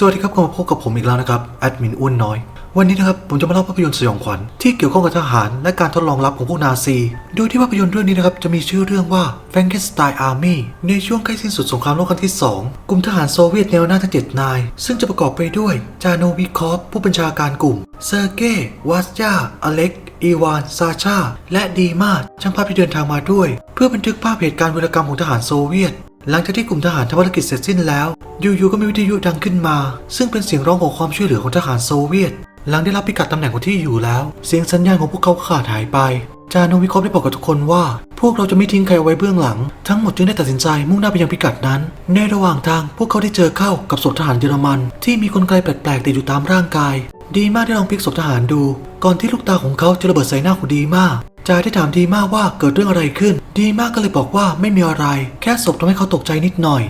สวัสดีครับกลับมาพบกับผมอีกแล้วนะครับแอดมินอ้วนน้อย วันนี้นะครับผมจะมาเล่าภาพยนตร์สยองขวัญที่เกี่ยวข้องกับทหารและการทดลองลับของพวกนาซี โดยที่ภาพยนตร์เรื่องนี้นะครับจะมีชื่อเรื่องว่า Frankenstein Army ในช่วงใกล้สิ้นสุดสงครามโลกครั้งที่ 2 กลุ่มทหารโซเวียตแนวหน้าทั้ง7นาย ซึ่งจะประกอบไปด้วยจาโนวิคอฟผู้บัญชาการกลุ่มเซอร์เกย์วาสยาอเล็กอีวาน ซาชา และดีมาช่างภาพที่เดินทางมาด้วย เพื่อบันทึกภาพเหตุการณ์วีรกรรมของทหารโซเวียต หลังจากที่กลุ่มทหารทำภารกิจเสร็จสิ้นแล้วอยู่ๆก็มีวิทยุดังขึ้นมา ซึ่งเป็นเสียงร้องขอความช่วยเหลือของทหารโซเวียต หลังได้รับพิกัดตำแหน่งของที่อยู่แล้ว เสียงสัญญาณของพวกเขาขาดหายไป จาโนวิคอฟได้บอกกับทุกคนว่า พวกเราจะไม่ทิ้งใครเอาไว้เบื้องหลัง ทั้งหมดจึงได้ตัดสินใจมุ่งหน้าไปยังพิกัดนั้น ในระหว่างทางพวกเขาได้เจอเข้ากับศพทหารเยอรมัน ที่มีกลไกแปลกๆติดอยู่ตามร่างกาย ดีมากได้ลองพลิกศพทหารดู ก่อนที่ลูกตาของเขาจะระเบิดใส่หน้าของดีมาก จาได้ถามดีมากว่าเกิดเรื่องอะไรขึ้น ดีมากก็เลยบอกว่าไม่มีอะไร แค่ศพทำให้เขาตกใจนิดหน่อย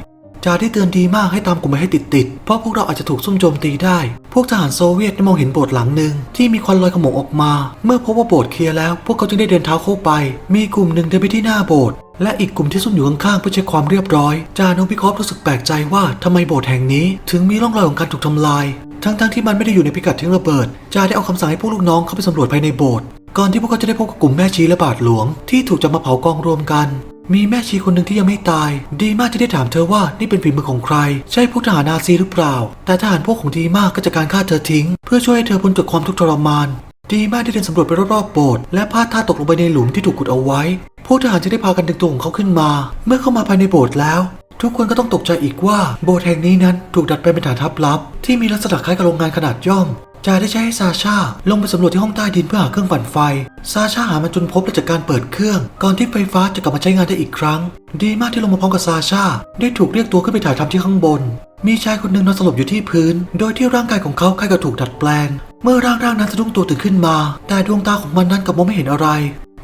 จาได้เตือนดีมากให้ตามกลุ่มไปให้ติดๆ เพราะพวกเราอาจจะถูกซุ่มโจมตีได้ พวกทหารโซเวียตได้มองเห็นโบสถ์หลังหนึ่งที่มีควันลอยขโมงออกมา เมื่อพบว่าโบสถ์เคลียร์แล้ว พวกเขาจึงได้เดินเท้าเข้าไป มีกลุ่มหนึ่งเดินไปที่หน้าโบสถ์และอีกกลุ่มที่ซุ่มอยู่ข้างๆเพื่อเช็คความเรียบร้อย จาโนวิคอฟรู้สึกแปลกใจว่าทำไมโบสถ์แห่งนี้ ถึงมีร่องรอยของการถูกทำลายทั้งๆที่มันไม่ได้อยู่ในพิกัดทิ้งระเบิด จาได้เอาคำสั่งให้พวกลูกน้องเข้าไปสำรวจภายในโบสถ์ ก่อนที่พวกเขาจะได้พบกับกลุ่มแม่ชีและบาทหลวง ที่ถูกจับมาเผากองรวมกัน มีแม่ชีคนหนึ่งที่ยังไม่ตาย ดีมากจะได้ถามเธอว่านี่เป็นฝีมือของใคร ใช่พวกทหารนาซีหรือเปล่า แต่ทหารพวกของดีมากก็จะการฆ่าเธอทิ้ง เพื่อช่วยให้เธอพ้นจากความทุกข์ทรมาน ดีมากได้เดินสำรวจไปรอบๆโบสถ์และพลาดท่าตกลงไปในหลุมที่ถูกขุดเอาไว้ พวกทหารจะได้พากันดึงตัวของเขาขึ้นมา เมื่อเข้ามาภายในโบสถ์แล้วทุกคนก็ต้องตกใจอีกว่าโบสถ์แห่งนี้นั้นถูกดัดแปลงเป็นฐานทัพลับ ที่มีลักษณะคล้ายกับโรงงานขนาดย่อม จาได้ใช้ให้ซาชาลงไปสำรวจที่ห้องใต้ดินเพื่อหาเครื่องปั่นไฟ ซาชาหามันจนพบและจากการเปิดเครื่อง ก่อนที่ไฟฟ้าจะกลับมาใช้งานได้อีกครั้ง ดีมากที่ลงมาพร้อมกับซาชาได้ถูกเรียกตัวขึ้นไปถ่ายทำที่ข้างบน มีชายคนหนึ่งนอนสลบอยู่ที่พื้น โดยที่ร่างกายของเขาคล้ายกับถูกดัดแปลง เมื่อร่างร่างนั้นสะดุ้งตัวตื่นขึ้นมา แต่ดวงตาของมันนั้นกลับมองไม่เห็นอะไร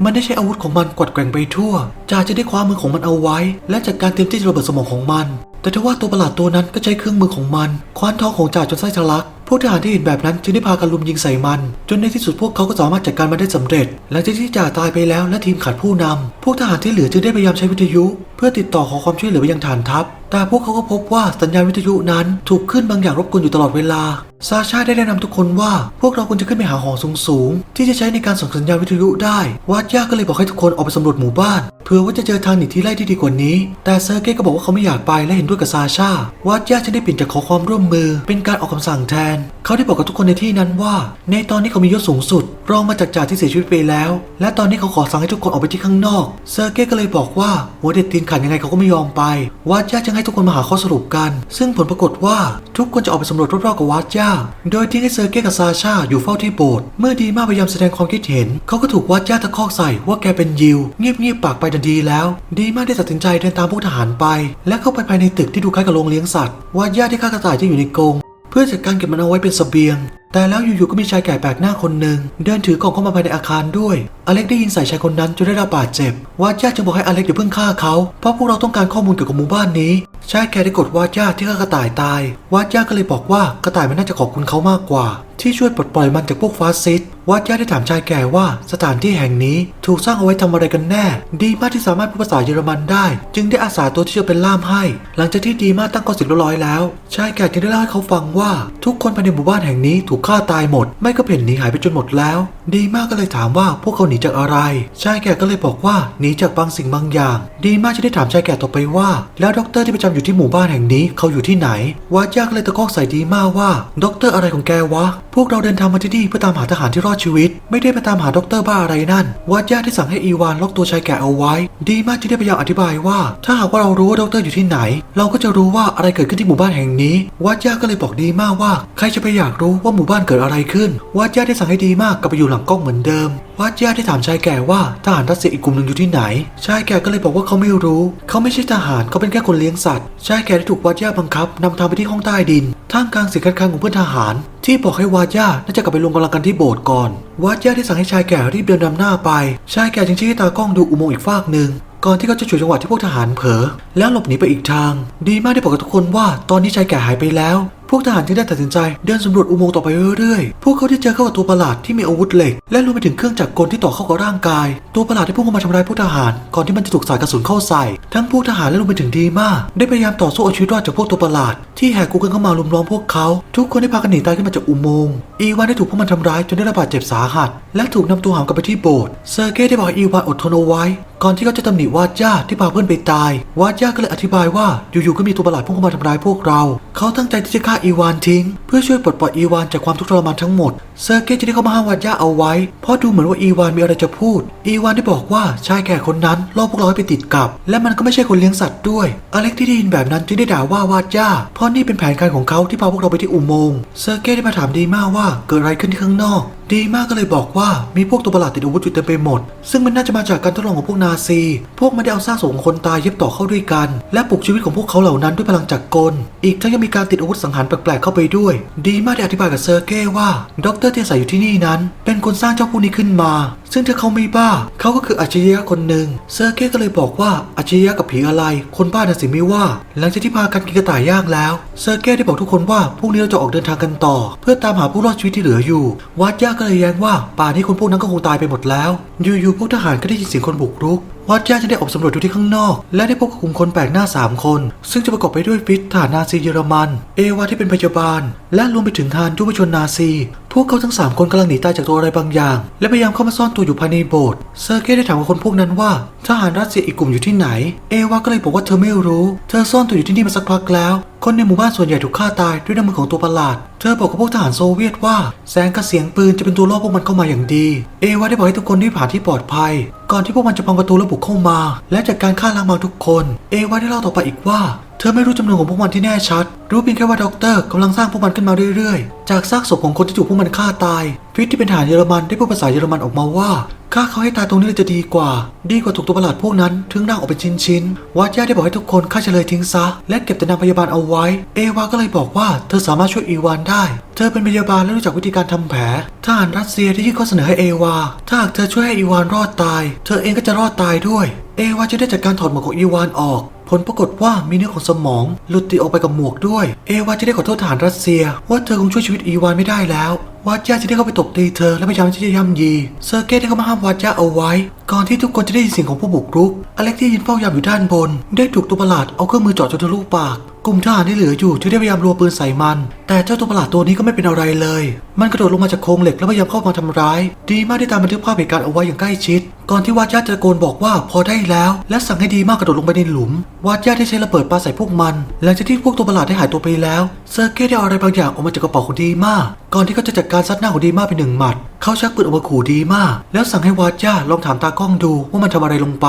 มันได้ใช้อาวุธของมันกวัดแกว่งไปทั่วจ่าจะได้คว้ามือของมันเอาไว้ และจัดการเตรียมที่จะระเบิดสมองของมัน แต่ทว่าตัวประหลาดตัวนั้นก็ใช้เครื่องมือของมัน คว้านท้องของจ่าจนไส้ทะลัก พวกทหารที่เห็นแบบนั้นจึงได้พากันลุมยิงใส่มัน จนในที่สุดพวกเขาก็สามารถจัดการมันได้สำเร็จ หลังจากที่จ่าตายไปแล้วและทีมขาดผู้นำพวกทหารที่เหลือจึงได้พยายามใช้วิทยุ เพื่อติดต่อขอความช่วยเหลือไปยังฐานทัพ แต่พวกเขาก็พบว่าสัญญาณวิทยุนั้นถูกขึ้นบางอย่างรบกวนอยู่ตลอดเวลา ซาชาได้แนะนำทุกคนว่า พวกเราควรจะขึ้นไปหาหอสูงๆ ที่จะใช้ในการส่งสัญญาณวิทยุได้ วัดย่าก็เลยบอกให้ทุกคนออกไปสำรวจหมู่บ้าน เพื่อว่าจะเจอทางหนีที่ไล่ที่ดีกว่านี้ แต่เซอร์เก้ก็บอกว่าเขาไม่อยากไปและเห็นด้วยกับซาชาวัดย่าจึงได้เปลี่ยนจากขอความร่วมมือ เป็นการออกคำสั่งแทน เขาได้บอกกับทุกคนในที่นั้นว่า ในตอนนี้เขามียศสูงสุด รองมาจากจ่าที่เสียชีวิตไปแล้ว และตอนนี้เขาขอสั่งให้ทุกคนออกไปที่ข้างนอก เซอร์เก้ก็เลยบอกว่าหัวเด็ดตีนขาดยังไงเขาก็ไม่ยอมไป วัดย่าจึงให้ทุกคนมาหาข้อสรุปกัน ซึ่งผลปรากฏว่าทุกคนจะออกไปสำรวจรอบๆกับวัดย่าโดยที่ให้เซอร์เก้กับซาชาอยู่เฝ้าที่โบสถ์เมื่อดีมาพยายามแสดงความคิดเห็น เขาก็ถูกวัดย่าตะคอกใส่ว่าแกเป็นยิว เงียบๆปากไปดันดีแล้ว ดีมาได้ตัดสินใจเดินตามพวกทหารไป และเข้าไปภายในตึกที่ดูคล้ายกับโรงเลี้ยงสัตว์วัดย่าที่ฆ่ากระต่ายที่อยู่ในกรงเพื่อจัดการเก็บมันเอาไว้เป็นเสบียง แต่แล้วอยู่ๆก็มีชายแก่แปลกหน้าคนหนึ่งเดินถือกล่องเข้ามาภายในอาคารด้วย อเล็กได้ยินใส่ชายคนนั้นจนได้รับบาดเจ็บวาดญาติจึงบอกให้อเล็กอย่าเพิ่งฆ่าเขาเพราะพวกเราต้องการข้อมูลเกี่ยวกับหมู่บ้านนี้ชายแก่ได้กดวาดญาติที่ฆ่ากระต่ายตายวาดญาติก็เลยบอกว่ากระต่ายมันน่าจะขอบคุณเขามากกว่า ที่ช่วยปลดปล่อยมันจากพวกฟาสซิสต์วาดญาติได้ถามชายแก่ว่าสถานที่แห่งนี้ถูกสร้างเอาไว้ทำอะไรกันแน่ ดีมากที่สามารถพูดภาษาเยอรมันได้ จึงได้อาสาตัวที่จะเป็นล่ามให้ หลังจากที่ดีมากตั้งกองสิบร้อยแล้วชายแก่จึงได้เล่าให้เขาฟังว่า ทุกคนภายในหมู่บ้านแห่งนี้ถูกฆ่าตายหมด ไม่ก็เพ่นหนีหายไปจนหมดแล้ว ดีมากก็เลยถามว่าพวกเขาหนีจากอะไร ชายแก่ก็เลยบอกว่าหนีจากบางสิ่งบางอย่าง ดีมากจะได้ถามชายแก่ต่อไปว่า แล้วด็อกเตอร์ที่ประจำอยู่ที่หมู่บ้านแห่งนี้เขาอยู่ที่ไหนวาดยากเลยตะคอกใส่ดีมากว่าด็อกเตอร์อะไรของแกวะ พวกเราเดินทางมาที่นี่เพื่อตามหาทหารที่รอดชีวิต ไม่ได้ไปตามหาด็อกเตอร์บ้าอะไรนั่นวาดยากที่สั่งให้อีวานล็อกตัวชายแก่เอาไว้ ดีมากจึงได้พยายามอธิบายว่า ถ้าหากว่าเรารู้ว่าด็อกเตอร์อยู่ที่ไหน เราก็จะรู้ว่าอะไรเกิดขึ้นที่หมู่บ้านแห่งนี้วาดยากก็เลยบอกดีมากว่า ใครจะไปอยากรู้ว่าหมู่บ้านเกิดอะไรขึ้นวาดยาได้สั่งให้ดีมากกลับไปอยู่หลังกล้องเหมือนเดิมวัดญาติได้ถามชายแก่ว่าทหารรัสเซียอีกกลุ่มหนึ่งอยู่ที่ไหน ชายแก่ก็เลยบอกว่าเขาไม่รู้ เขาไม่ใช่ทหารเขาเป็นแค่คนเลี้ยงสัตว์ชายแก่ได้ถูกวัดญาติบังคับนำทางไปที่ห้องใต้ดินท่ามกลางเสียงคัดค้านของเพื่อนทหาร ที่บอกให้วาดญาติน่าจะกลับไปรวมกำลังกันที่โบสถ์ก่อนวาดญาติได้สั่งให้ชายแก่รีบเดินนำหน้าไป ชายแก่จึงชี้ให้ตากล้องดูอุโมงค์อีกฟากหนึ่งก่อนที่เขาจะฉวยจังหวะที่พวกทหารเผลอแล้วหลบหนีไปอีกทาง ดีมากได้บอกกับทุกคนว่าตอนนี้ชายแก่หายไปแล้วพวกทหารจึงได้ตัดสินใจเดินสำรวจอุโมงค์ต่อไปเรื่อยๆ พวกเขาได้เจอเข้ากับตัวประหลาดที่มีอาวุธเหล็ก และรวมไปถึงเครื่องจักรกลที่ต่อเข้ากับร่างกาย ตัวประหลาดได้พุ่งเข้ามาทำร้ายพวกทหาร ก่อนที่มันจะถูกสายกระสุนเข้าใส่ ทั้งพวกทหารและรวมไปถึงดีมาได้พยายามต่อสู้เอาชีวิตรอดจากพวกตัวประหลาด ที่แหกคุกกันเข้ามาลุมล้อมพวกเขา ทุกคนได้พากันหนีตายขึ้นมาจากอุโมงค์ อีวานได้ถูกพวกมันทำร้ายจนได้รับบาดเจ็บสาหัส และถูกนำตัวหามกลับไปที่โบสถ์ เซอร์เก้ได้บอกให้อีวานอดทนเอาไว้ ก่อนที่เขาจะตำหนิวาดย่าที่พาเพื่อนไปตาย วาดย่าก็เลยอธิบายว่าอยู่ๆก็มีตัวประหลาดพุ่งเข้ามาทำร้ายพวกเรา เขาตั้งใจที่จะฆ่าอีวานทิ้ง เพื่อช่วยปลดปล่อยอีวานจากความทุกข์ทรมานทั้งหมด เซอร์เก้จะได้เข้ามาห้ามวาดย่าเอาไว้ เพราะดูเหมือนว่าอีวานมีอะไรจะพูด อีวานได้บอกว่าชายแก่คนนั้นล่อพวกเราให้ไปติดกับ และมันก็ไม่ใช่คนเลี้ยงสัตว์ด้วย อเล็กที่ได้ยินแบบนั้นจึงได้ด่าว่าวาดย่า เพราะนี่เป็นแผนการของเขาที่พาพวกเราไปที่อุโมงค์ เซอร์เก้ได้มาถามดีมากว่าเกิดอะไรขึ้นที่ข้างนอกดีมากก็เลยบอกว่ามีพวกตัวประหลาดติดอาวุธอยู่เต็มไปหมด ซึ่งมันน่าจะมาจากการทดลองของพวกนาซี พวกมันได้เอาซากศพของคนตายเย็บต่อเข้าด้วยกัน และปลุกชีวิตของพวกเขาเหล่านั้นด้วยพลังจักรกล อีกทั้งยังมีการติดอาวุธสังหารแปลกๆเข้าไปด้วย ดีมากได้อธิบายกับเซอร์เก้ว่า ดรเที่อาศัยอยู่ที่นี่นั้น เป็นคนสร้างเจ้าพวกนี้ขึ้นมา ซึ่งถ้าเขาไม่บ้า เขาก็คืออัจฉริยะคนหนึ่งเซอร์เก้ก็เลยบอกว่าอัจฉริยะกับผีอะไร คนบ้าน่ะสิไม่ว่า หลังจากที่พากันกินกระต่ายย่างแล้วเซอร์เก้ได้บอกทุกคนว่าพรุ่งนี้เราจะออกเดินทางกันต่อ เพื่อตามหาผู้รอดชีวิตที่เหลืออยู่ วัดย่าก็เลยแย้งว่าป่านนี้คนพวกนั้นก็คงตายไปหมดแล้วอยู่ๆพวกทหารก็ได้ยินเสียงคนบุกรุก วัดย่าจะได้ออกสำรวจดูที่ข้างนอก และได้พบกับกลุ่มคนแปลกหน้า 3 คน ซึ่งจะประกอบไปด้วยฟิตทหารนาซีเยอรมัน เอวาที่เป็นพยาบาล และรวมไปถึงฮานยุวชนนาซี พวกเขาทั้ง 3 คนกำลังหนีตายจากตัวอะไรบางอย่าง และพยายามเข้ามาซ่อนตัวอยู่ภายในโบสถ์เซอร์เก้ได้ถามกับคนพวกนั้นว่าทหารรัสเซียอีกกลุ่มอยู่ที่ไหน เอวาก็เลยบอกว่าเธอไม่รู้ เธอซ่อนตัวอยู่ที่นี่มาสักพักแล้ว คนในหมู่บ้านส่วนใหญ่ถูกฆ่าตายด้วยน้ำมือของตัวประหลาด เธอบอกกับพวกทหารโซเวียตว่าแสงกระเสียงปืนจะเป็นตัวล่อพวกมันเข้ามาอย่างดี เอวาได้บอกให้ทุกคนรีบผ่านที่ปลอดภัย ก่อนที่พวกมันจะพังประตูและบุกเข้ามา และจากการฆ่าล้างบางทุกคน เอวาได้เล่าต่อไปอีกว่าเธอไม่รู้จำนวนของพวกมันที่แน่ชัด รู้เพียงแค่ว่าด็อกเตอร์กำลังสร้างพวกมันขึ้นมาเรื่อยๆ จากซากศพของคนที่ถูกพวกมันฆ่าตาย ฟิตที่เป็นทหารเยอรมันได้พูดภาษาเยอรมันออกมาว่าฆ่าเขาให้ตายตรงนี้เลยจะดีกว่า ดีกว่าถูกตัวประหลาดพวกนั้นถึงร่างออกเป็นชิ้นๆวัดย่าได้บอกให้ทุกคนฆ่าเฉลยทิ้งซะ และเก็บแต่นางพยาบาลเอาไว้ เอวาก็เลยบอกว่าเธอสามารถช่วยอีวานได้ เธอเป็นพยาบาลและรู้จักวิธีการทำแผลทหารรัสเซียได้ยื่นข้อเสนอให้เอวา ถ้าหากเธอช่วยให้อีวานรอดตาย เธอเองก็จะรอดตายด้วย เอวาจะได้จัดการถอดหมวกของอีวานออก ผลปรากฏว่ามีเนื้อของสมองหลุดติดออกไปกับหมวกด้วย เอวาจะได้ขอโทษฐานรัสเซีย ว่าเธอคงช่วยชีวิตอีวานไม่ได้แล้ว วัดย่าจะได้เข้าไปตบตีเธอและพยายามที่จะย่ำยี เซอร์เก้ได้เข้ามาห้ามวัดย่าเอาไว้ ก่อนที่ทุกคนจะได้ยินเสียงของผู้บุกรุก อเล็กที่ยืนเฝ้ายามอยู่ด้านบน ได้ถูกตัวประหลาดเอาเครื่องมือเจาะจนทะลุปากกลุ่มทหารที่เหลืออยู่จึงได้พยายามรัวปืนใส่มัน แต่เจ้าตัวประหลาดตัวนี้ก็ไม่เป็นอะไรเลย มันกระโดดลงมาจากโครงเหล็กแล้วพยายามเข้ามาทำร้าย ดีมากที่ตามบันทึกภาพเหตุการณ์เอาไว้อย่างใกล้ชิด ก่อนที่วาดย่าจะโกนบอกว่าพอได้แล้ว และสั่งให้ดีมากกระโดดลงไปในหลุม วาดย่าได้ใช้ระเบิดปาใส่พวกมัน หลังจากที่พวกตัวประหลาดได้หายตัวไปแล้ว เซอร์เก้ได้เอาอะไรบางอย่างออกมาจากกระเป๋าของดีมาก ก่อนที่เขาจะจัดการซัดหน้าของดีมากไปหนึ่งหมัด เขาชักปืนออกมาขู่ดีมากแล้วสั่งให้วาดย่าลองถามตากล้องดูว่ามันทำอะไรลงไป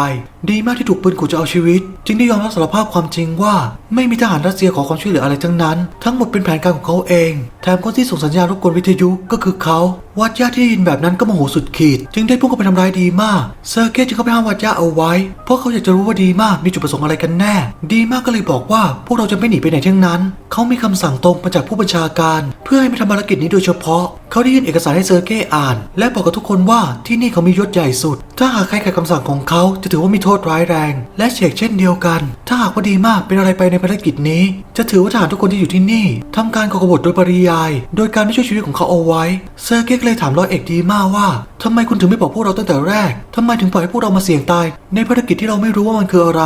ดีมากที่ถูกปืนขู่จะเอาชีวิต จึงได้ยอมรับสารภาพความจริงว่า ไม่มีทหารรัสเซียขอความช่วยเหลืออะไรทั้งนั้น ทั้งหมดเป็นแผนการของเขาเอง แถมคนที่ส่งสัญญาณรบกวนวิทยุก็คือเขา วัดย่าที่ได้ยินแบบนั้นก็โมโหสุดขีด จึงได้พุ่งเข้าไปทำร้ายดีมากเซอร์เก้จึงเข้าไปห้ามวัดย่าเอาไว้ เพราะเขาอยากจะรู้ว่าดีมากมีจุดประสงค์อะไรกันแน่ ดีมากก็เลยบอกว่าพวกเราจะไม่หนีไปไหนทั้งนั้น เขามีคำสั่งตรงมาจากผู้บัญชาการ เพื่อให้มาทำภารกิจนี้โดยเฉพาะ เขาได้ยื่นเอกสารให้เซอร์เก้อ่าน และบอกกับทุกคนว่าที่นี่เขามียศใหญ่สุด ถ้าหากใครขัดคำสั่งของเขาจะถือว่ามีโทษร้ายแรง และเฉกเช่นเดียวกัน ถ้าหากว่าดีมากเป็นอะไรไปในภารกิจนี้ จะถือว่าทหารทุกคนที่อยู่ที่นี่ทำการก่อกบฏโดยปริยาย โดยการไม่ช่วยชีวิตของเขาเอาไว้เซอร์เกเลยถามร้อยเอกดีมากว่าทำไมคุณถึงไม่บอกพวกเราตั้งแต่แรกทำไมถึงปล่อยให้พวกเรามาเสี่ยงตาย ในภารกิจที่เราไม่รู้ว่ามันคืออะไร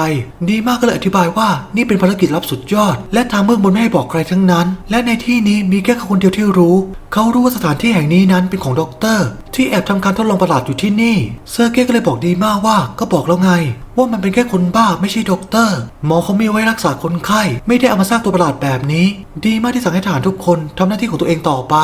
ดีมากก็เลยอธิบายว่านี่เป็นภารกิจลับสุดยอด และทางเมืองบนไม่ให้บอกใครทั้งนั้น และในที่นี้มีแค่เขาคนเดียวที่รู้ เขารู้ว่าสถานที่แห่งนี้นั้นเป็นของด็อกเตอร์ ที่แอบทำการทดลองประหลาดอยู่ที่นี่ เซอร์เก้ก็เลยบอกดีมากว่าก็บอกแล้วไง ว่ามันเป็นแค่คนบ้าไม่ใช่ด็อกเตอร์หมอเขามีไว้รักษาคนไข้ ไม่ได้เอามาสร้างตัวประหลาดแบบนี้ ดีมากที่สั่งให้ทหารทุกคนทำหน้าที่ของตัวเองต่อไป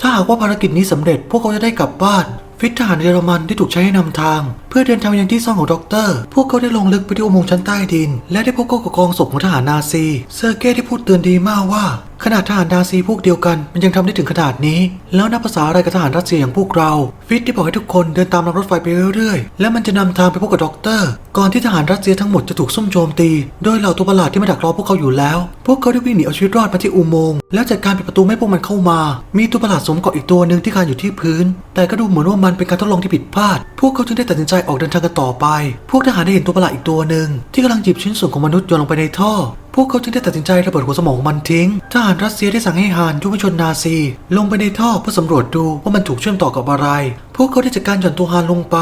ถ้าหากว่าภารกิจนี้สำเร็จพวกเขาจะได้กลับบ้าน ฟิตทหารเยอรมันได้ถูกใช้ให้นำทาง เพื่อเดินทางไปยังที่ซ่องของด็อกเตอร์ พวกเขาได้ลงลึกไปที่อุโมงค์ชั้นใต้ดิน และได้พบกับกองศพของทหารนาซี เซอร์เก้ได้พูดเตือนดีมากว่า ขนาดทหารนาซีพวกเดียวกันมันยังทำได้ถึงขนาดนี้ แล้วนับภาษาอะไรกับทหารรัสเซียอย่างพวกเรา ฟิตได้บอกให้ทุกคนเดินตามรางรถไฟไปเรื่อยๆ และมันจะนำทางไปพบกับด็อกเตอร์ ก่อนที่ทหารรัสเซียทั้งหมดจะถูกซุ่มโจมตี โดยเหล่าตัวประหลาดที่มาดักรอพวกเขาอยู่แล้ว พวกเขาได้วิ่งหนีเอาชีวิตรอดมาที่อุโมงค์แล้วจัดการปิดประตูไม่พวกมันเข้ามา มีตัวประหลาดสวมเกาะอีกตัวหนึ่งที่คานอยู่ที่พื้น แต่ก็ดูเหมือนว่ามันเป็นการทดลองที่ผิดพลาด พวกเขาจึงได้ตัดสินใจออกเดินทางกันต่อไป พวกทหารได้เห็นตัวประหลาดอีกตัวหนึ่งที่กำลังหยิบชิ้นส่วนของมนุษย์โยนลงไปในท่อ พวกเขาจึงได้ตัดสินใจระเบิดหัวสมองมันทิ้ง ทหารรัสเซียได้สั่งให้ฮานยุวชนนาซี ลงไปในท่อเพื่อสำรวจดูว่ามันถูกเชื่อมต่อกับอะไรพวกเขาได้จัดการหย่อนตัวฮานลงไป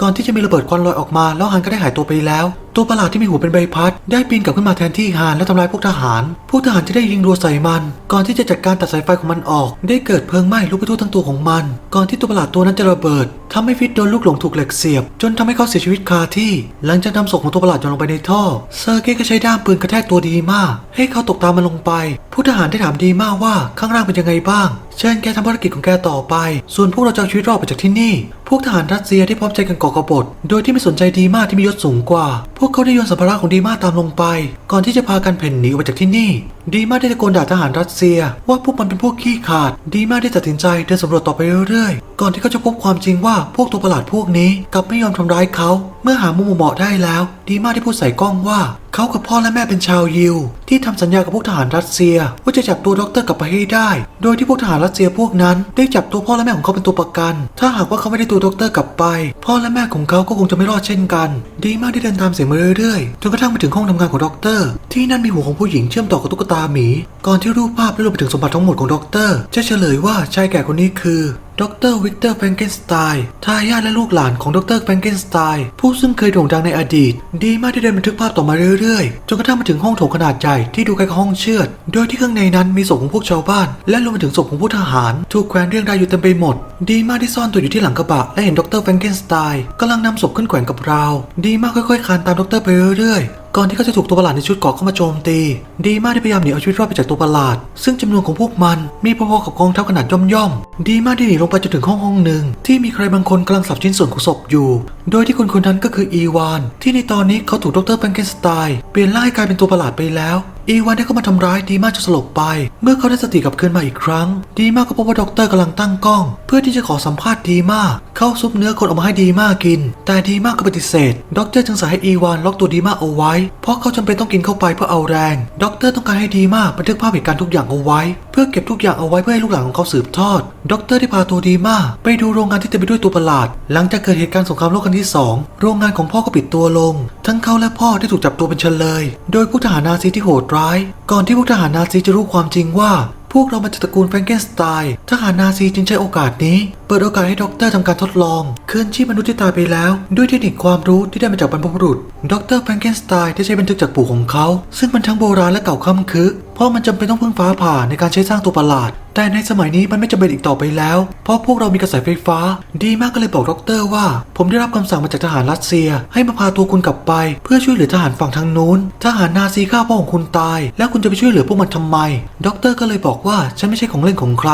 ก่อนที่จะมีระเบิดควันลอยออกมา แล้วฮานก็ได้หายตัวไปแล้ว ตัวประหลาดที่มีหัวเป็นใบพัด ได้ปีนกลับขึ้นมาแทนที่ฮานและทำลายพวกทหาร พวกทหารจะได้ยิงรัวใส่มัน ก่อนที่จะจัดการตัดสายไฟของมันออก ได้เกิดเพลิงไหม้ลุกไปทั่วทั้งตัวของมัน ก่อนที่ตัวประหลาดตัวนั้นจะระเบิดทำให้ฟิตโดนลูกหลงถูกเหล็กเสียบ จนทำให้เขาเสียชีวิตคาที่ หลังจากนำศพของตัวประหลาดโยนลงไปในท่อ เซอร์เก้ก็ใช้ด้ามปืนกระแทกตัวดีมาก ให้เขาตกตามมันลงไป ผู้ทหารได้ถามดีมากว่าข้างล่างเป็นยังไงบ้าง เชิญแกทำภารกิจของแกต่อไป ส่วนพวกเราจะชีวิตรอดไปจากที่นี่ พวกทหารรัสเซียได้พร้อมใจกันก่อกบฏ โดยที่ไม่สนใจดีมากที่มียศสูงกว่า พวกเขาได้โยนสัมภาระของดีมาตามลงไป ก่อนที่จะพากันเพ่นหนีออกไปจากที่นี่ ดีมาได้ตะโกนด่าทหารรัสเซีย ว่าพวกมันเป็นพวกขี้ขาด ดีมาได้ตัดสินใจเดินสำรวจต่อไปเรื่อยๆ ก่อนที่เขาจะพบความจริงว่าพวกตัวประหลาดพวกนี้กลับไม่ยอมทำร้ายเขา เมื่อหามุมเหมาะได้แล้ว ดีมาได้พูดใส่กล้องว่าเขากับพ่อและแม่เป็นชาวยิว ที่ทำสัญญากับพวกทหารรัสเซีย ว่าจะจับตัวด็อกเตอร์กลับไปให้ได้ โดยที่พวกทหารรัสเซียพวกนั้น ได้จับตัวพ่อและแม่ของเขาเป็นตัวประกัน ถ้าหากว่าเขาไม่ได้ตัวด็อกเตอร์กลับไป พ่อและแม่ของเขาก็คงจะไม่รอดเช่นกัน ดีมากได้เดินตามเสียงมาเรื่อยๆจนกระทั่งไปถึงห้องทำงานของด็อกเตอร์ ที่นั่นมีหัวของผู้หญิงเชื่อมต่อกับตุ๊กตาหมี ก่อนที่รูปภาพได้รวมไปถึงสมบัติทั้งหมดของด็อกเตอร์จะเฉลยว่าชายแก่คนนี้คือ ดรวิกเตอร์แฟรงเกนสไตน์ทายาทและลูกหลานของดรแฟรงเกนสไตน์ผู้ซึ่งเคยโด่งดังในอดีต ดีมากที่เดินบันทึกภาพต่อมาเรื่อยๆ จนกระทั่งมาถึงห้องโถงขนาดใหญ่ที่ดูคล้ายกับห้องเชือด โดยที่ข้างในนั้นมีศพของพวกชาวบ้าน และรวมไปถึงศพของผู้ทหาร ถูกแขวนเรียงรายอยู่เต็มไปหมด ดีมากที่ซ่อนตัวอยู่ที่หลังกระบะและเห็นดรแฟรงเกนสไตน์กำลังนำศพขึ้นแขวนกับราว ดีมากค่อยๆคานตามดรไปเรื่อยๆ ก่อนที่เขาจะถูกตัวประหลาดในชุดเกราะเข้ามาโจมตี ดีมากที่พยายามหนีเอาชีวิตรอดไปจากตัวประหลาด ซึ่งจำนวนของพวกมันมีพอๆกับกองทัพขนาดย่อมๆ ดีมากที่หนีลงไปจนถึงห้องห้องหนึ่งที่มีใครบางคนกำลังสับชิ้นส่วนของศพอยู่ โดยที่คนคนนั้นก็คืออีวาน ที่ในตอนนี้เขาถูกดรแฟรงเกนสไตน์เปลี่ยนร่างให้กลายเป็นตัวประหลาดไปแล้ว อีวานได้เข้ามาทำร้ายดีมากจนสลบไป เมื่อเขาได้สติกลับคืนมาอีกครั้ง ดีมากก็พบว่าด็อกเตอร์กำลังตั้งกล้อง เพื่อที่จะขอสัมภาษณ์ดีมาก เขาซุปเนื้อคนออกมาให้ดีมากกิน แต่ดีมากก็ปฏิเสธด็อกเตอร์จึงสั่งให้อีวานล็อกตัวดีมากเอาไว้ เพราะเขาจำเป็นต้องกินเข้าไปเพื่อเอาแรงด็อกเตอร์ต้องการให้ดีมากบันทึกภาพเหตุการณ์ทุกอย่างเอาไว้ พื่อเก็บทุกอย่างเอาไว้เพื่อให้ลูกหลานของเขาสืบทอด ด็อกเตอร์ได้พาตัวดีมากไปดูโรงงานที่เต็มไปด้วยตัวประหลาด หลังจากเกิดเหตุการณ์สงครามโลกครั้งที่สองโรงงานของพ่อก็ปิดตัวลง ทั้งเขาและพ่อได้ถูกจับตัวเป็นเฉลย โดยผู้ทหารนาซีที่โหดร้าย ก่อนที่พวกทหารนาซีจะรู้ความจริงว่าพวกเรามาจากตระกูลแฟรงเกนสไตน์ทหารนาซีจึงใช้โอกาสนี้ เปิดโอกาสให้ด็อกเตอร์ทำการทดลองเคลื่อนชีพมนุษย์ที่ตายไปแล้ว ด้วยเทคนิคความรู้ที่ได้มาจากบรรพบุรุษด็อกเตอร์แฟรงเกนสไตน์ได้ใช้บันทึกจากปู่ของเขา ซึ่งมันทั้งโบราณและเก่าค่ำคึ เพราะมันจำเป็นต้องพึ่งฟ้าผ่าในการใช้สร้างตัวประหลาด แต่ในสมัยนี้มันไม่จำเป็นอีกต่อไปแล้ว เพราะพวกเรามีกระแสไฟฟ้า ดีมากก็เลยบอกด็อกเตอร์ว่า ผมได้รับคำสั่งมาจากทหารรัสเซีย ให้มาพาตัวคุณกลับไป เพื่อช่วยเหลือทหารฝั่งทางนู้น ทหารนาซีฆ่าพ่อของคุณตาย แล้วคุณจะไปช่วยเหลือพวกมันทำไมด็อกเตอร์ก็เลยบอกว่าฉันไม่ใช่ของเล่นของใคร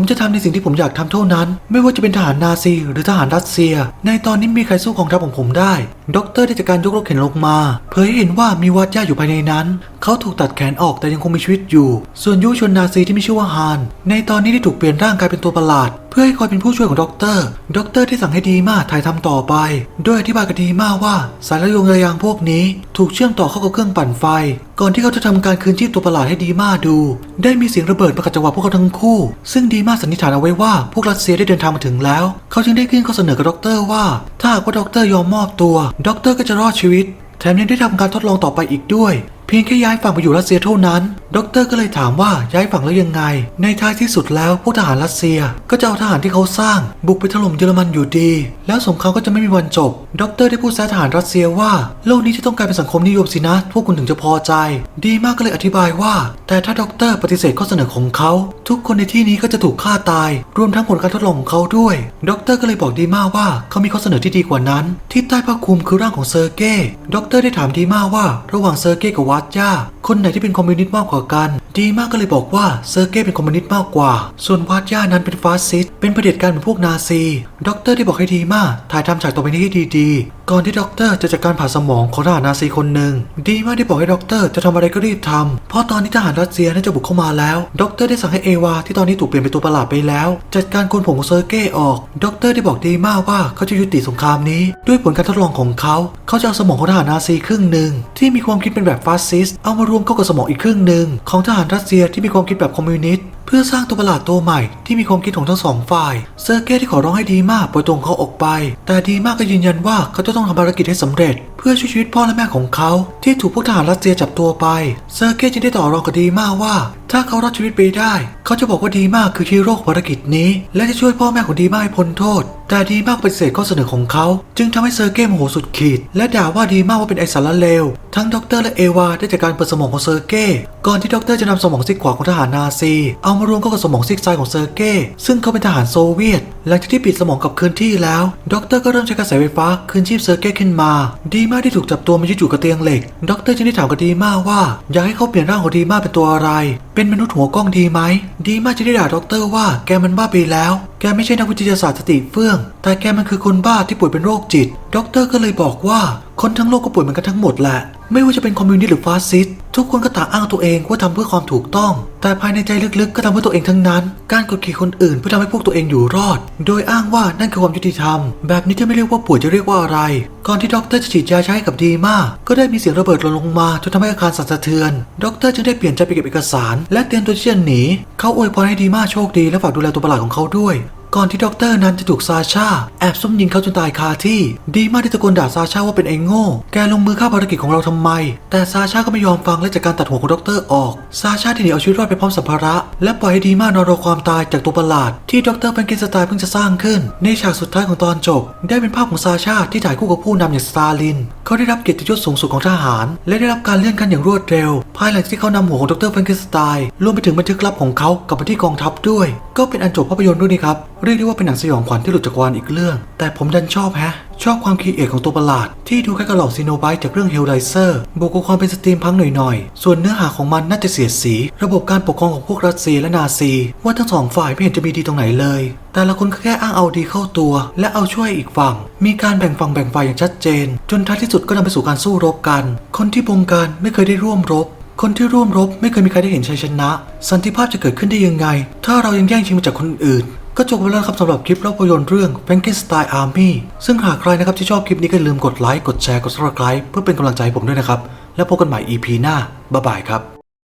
ผมจะทำในสิ่งที่ผมอยากทำเท่านั้น ไม่ว่าจะเป็นทหารนาซี หรือทหารรัสเซีย ในตอนนี้มีใครสู้กองทัพของผมได้ ด็อกเตอร์ได้จากการยกรถเข็นลงมา เผยให้เห็นว่ามีวัดย่าอยู่ภายในนั้น เขาถูกตัดแขนออกแต่ยังคงมีชีวิตอยู่ ส่วนยุชนนาซีที่มีชื่อว่าฮาน ในตอนนี้ได้ถูกเปลี่ยนร่างกายเป็นตัวประหลาด พื่อให้คอยเป็นผู้ช่วยของด็อกเตอร์ ด็อกเตอร์ได้สั่งให้ดีมาถ่ายทำต่อไป โดยอธิบายกับดีมาว่า สายระยงระยางพวกนี้ ถูกเชื่อมต่อเข้ากับเครื่องปั่นไฟ ก่อนที่เขาจะทำการคืนชีพตัวประหลาดให้ดีมาดู ได้มีเสียงระเบิดมาขัดจังหวะพวกเขาทั้งคู่ ซึ่งดีมาสันนิษฐานเอาไว้ว่าพวกรัสเซียได้เดินทางมาถึงแล้ว เขาจึงได้ยื่นข้อเสนอกับด็อกเตอร์ว่า ถ้าหากว่าด็อกเตอร์ยอมมอบตัว ด็อกเตอร์ก็จะรอดชีวิต แถมยังได้ทำการทดลองต่อไปอีกด้วย เพียงแค่ย้ายฝั่งไปอยู่รัสเซียเท่านั้น ด็อกเตอร์ก็เลยถามว่าย้ายฝั่งแล้วยังไง ในท้ายที่สุดแล้วพวกทหารรัสเซีย ก็จะเอาทหารที่เขาสร้าง บุกไปถล่มเยอรมันอยู่ดี แล้วสงครามก็จะไม่มีวันจบ ด็อกเตอร์ได้พูดแซทหารรัสเซียว่า โลกนี้จะต้องกลายเป็นสังคมนิยมสินะ พวกคุณถึงจะพอใจ ดีมากก็เลยอธิบายว่า แต่ถ้าด็อกเตอร์ปฏิเสธข้อเสนอของเขา ทุกคนในที่นี้ก็จะถูกฆ่าตาย รวมทั้งผลการทดลองของเขาด้วย ด็อกเตอร์ก็เลยบอกดีมาว่าเขามีข้อเสนอที่ดีกว่านั้น ที่ใต้ผ้าคลุมคือร่างของเซอร์เก้ด็อกเตอร์ได้ถามดีมาว่า ระหว่างเซอร์เก้กับวัดย่าคนไหนที่เป็นคอมมิวนิสต์มากกว่ากัน ดีมากก็เลยบอกว่าเซอร์เก้เป็นคอมมิวนิสต์มากกว่า ส่วนวัดย่านั้นเป็นฟาสซิสต์เป็นเผด็จการเหมือนพวกนาซีด็อกเตอร์ได้บอกให้ดีมากถ่ายทำฉากต่อไปนี้ให้ดีๆ ก่อนที่ด็อกเตอร์จะจัดการผ่าสมองของทหารนาซีคนหนึ่งดีมากได้บอกให้ด็อกเตอร์จะทำอะไรก็รีบทำเพราะตอนนี้ทหารรัสเซียน่าจะบุกเข้ามาแล้วด็อกเตอร์ได้สั่งให้เอวาที่ตอนนี้ถูกเปลี่ยนเป็นตัวประหลาดไปแล้ว จัดการโกนผมของเซอร์เก้ออกด็อกเตอร์ได้บอกดีมากว่าเขาจะยุติสงครามนี้ ด้วยผลการทดลองของเขา เขาจะเอาสมองของทหารนาซีครึ่งหนึ่งที่มีความคิดเป็นแบบฟาสซิสต์เอามารวมเข้ากับสมองอีกครึ่งหนึ่งของทหารรัสเซียที่มีความคิดแบบคอมมิวนิสต์ เพื่อสร้างตัวประหลาดตัวใหม่ที่มีความคิดของทั้งสองฝ่าย เซอร์เก้ที่ขอร้องให้ดีมากปล่อยตัวของเขาออกไป แต่ดีมากก็ยืนยันว่าเขาจะต้องทำภารกิจให้สำเร็จ เพื่อช่วยชีวิตพ่อและแม่ของเขาที่ถูกพวกทหารรัสเซียจับตัวไป เซอร์เก้จึงได้ต่อรองกับดีมากว่า ถ้าเขารอดชีวิตไปได้ เขาจะบอกว่าดีมากคือฮีโร่ภารกิจนี้ และจะช่วยพ่อแม่ของดีมากให้พ้นโทษ แต่ดีมากปฏิเสธข้อเสนอของเขา จึงทำให้เซอร์เก้โมโหสุดขีด และด่าว่าดีมากว่าเป็นไอสารเลวทั้งด็อกเตอร์และเอวาได้จากการเปิดสมองของเซอร์เก้ก่อนที่ด็อกเตอร์จะนำสมองซีกขวาของทหารนาซีเอามารวมเข้ากับสมองซีกซายของเซอร์เก้ซึ่งเขาเป็นทหารโซเวียต หลังจากที่ปิดสมองกับคืนที่แล้วด็อกเตอร์ก็เริ่มใช้กระแสไฟฟ้าคืนชีพเซอร์เก้ขึ้นมา ดีมากที่ถูกจับตัวมายึดอยู่กับเตียงเหล็กด็อกเตอร์จึงได้ถามกับดีมากว่าอยากให้เขาเปลี่ยนร่างของดีมากเป็นตัวอะไร เป็นมนุษย์หัวกล้องดีไหม ดีมากจะได้ด่าด็อกเตอร์ว่าแกมันบ้าไปแล้ว แกไม่ใช่นักวิทยาศาสตร์สติเฟื่อง แต่แกมันคือคนบ้าที่ป่วยเป็นโรคจิตด็อกเตอร์ก็เลยบอกว่าคนทั้งโลกก็ป่วยเหมือนกันทั้งหมดแหละ ไม่ว่าจะเป็นคอมมิวนิสต์หรือฟาสซิสต์ทุกคนก็ต่างอ้างตัวเองว่าทำเพื่อความถูกต้อง แต่ภายในใจลึกๆ ก็ทำเพื่อตัวเองทั้งนั้น การกดขี่คนอื่นเพื่อทำให้พวกตัวเองอยู่รอด โดยอ้างว่านั่นคือความยุติธรรม แบบนี้ถ้าไม่เรียกว่าป่วยจะเรียกว่าอะไร ก่อนที่ด็อกเตอร์จะฉีดยาใช้กับดีมาก็ได้มีเสียงระเบิดหล่นลงมาจนทำให้อาคารสั่นสะเทือนด็อกเตอร์จึงได้เปลี่ยนใจไปเก็บเอกสาร และเตรียมตัวที่จะหนีเขาอวยพรให้ดีมาโชคดีและฝากดูแลตัวประหลาดของเขาด้วย ก่อนที่ด็อกเตอร์นั้นจะถูกซาชาแอบซุ่มยิงเขาจนตายคาที่ ดีมากที่ตะโกนด่าซาชาว่าเป็นไอ้โง่ แกลงมือฆ่าภารกิจของเราทำไม แต่ซาชาก็ไม่ยอมฟังและจากการตัดหัวของด็อกเตอร์ออกซาชาที่หนีเอาชีวิตรอดไปพร้อมสัมภาระ และปล่อยให้ดีมากนอนรอความตายจากตัวประหลาด ที่ด็อกเตอร์แฟรงเกนสไตน์เพิ่งจะสร้างขึ้น ในฉากสุดท้ายของตอนจบ ได้เป็นภาพของซาชาที่ถ่ายคู่กับผู้นำอย่างสตาลิน เขาได้รับเกียรติยศสูงสุดของทหาร และได้รับการเลื่อนขั้นอย่างรวดเร็ว ภายหลังที่เขานำหัวของดรแฟรงเกนสไตน์รวมไปถึงบันทึกลับของเขากลับที่กองทัพด้วย ก็เป็นอันจบภาพยนตร์ด้วยนี่ครับเรียกได้ว่าเป็นหนังสยองขวัญที่หลุดจากวานอีกเรื่อง แต่ผมดันชอบแฮะ ชอบความคีเอทของตัวประหลาด ที่ดูคล้ายกับหลอกซีโนไบต์จากเรื่องเฮลไ i เซอร์บวกกับความเป็นสตรีมพังหน่อยๆ ส่วนเนื้อหาของมันน่าจะเสียดสี ระบบการปกครองของพวกรัสเซียและนาซี ว่าทั้งสองฝ่ายไม่เห็นจะมีดีตรงไหนเลย แต่ละคนก็แค่อ้างเอาดีเข้าตัว และเอาช่วยอีกฝั่ง มีการแบ่งฝั่งแบ่งฝ่ายอย่างชัดเจน จนท้ายที่สุดก็นำไปสู่การสู้รบกัน คนที่บงการไม่เคยได้ร่วมรบคนที่ร่วมรบไม่เคยมีใครได้เห็นชัยชนะ สันติภาพจะเกิดขึ้นได้ยังไง ถ้าเรายังแย่งชิงมาจากคนอื่น ก็จบไปแล้วครับสำหรับคลิปภาพยนตร์เรื่อง Frankenstein Army ซึ่งหากใครนะครับที่ชอบคลิปนี้ก็อย่าลืมกดไลค์กดแชร์กด subscribe เพื่อเป็นกำลังใจให้ผมด้วยนะครับ แล้วพบกันใหม่ EP หน้าบ๊ายบายครับ